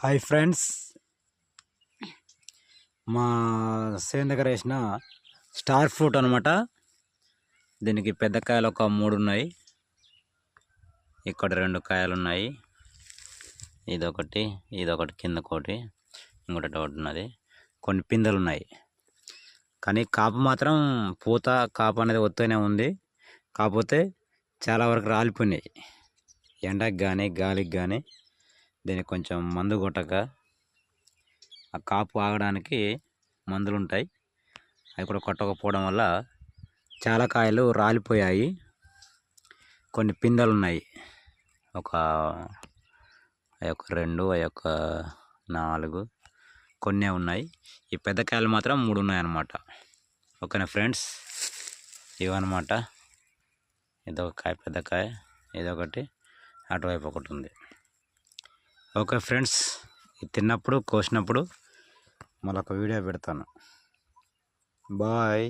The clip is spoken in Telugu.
Hi friends. మా సేన్ దగ్గర వేసిన స్టార్ ఫ్రూట్ అనమాట దీనికి పెద్ద కాయలు ఒక మూడు ఉన్నాయి. ఇక్కడ రెండు కాయలు ఉన్నాయి. ఇదొకటి ఇదొకటి కింద ఒకటి ఇంకొకటి ఒకటి ఉన్నది. కొన్ని పిందెలు ఉన్నాయి. కానీ కాపు మాత్రం పూత కాపు అనేది వస్తూనే ఉంది. కాకపోతే చాలా వరకు రాలిపోయినాయి. ఎండకి కానీ గాలికి కానీ దీనికి కొంచెం మందు కొట్టక ఆ కాపు ఆగడానికి మందులు ఉంటాయి అవి కూడా కొట్టకపోవడం వల్ల చాలా కాయలు రాలిపోయాయి. కొన్ని పిందెలు ఉన్నాయి ఒక ఆ రెండు ఆ యొక్క నాలుగు కొన్నే ఉన్నాయి. ఈ పెద్ద కాయలు మాత్రం మూడు ఉన్నాయి అన్నమాట ఓకేనా ఫ్రెండ్స్? ఇవన్నమాట. ఇదొక కాయ పెద్ద కాయ. ఇదొకటి. అటువైపు ఒకటి ఉంది. ఓకే ఫ్రెండ్స్ తిన్నప్పుడు కోసినప్పుడు మళ్ళీ ఒక వీడియో పెడతాను. బాయ్.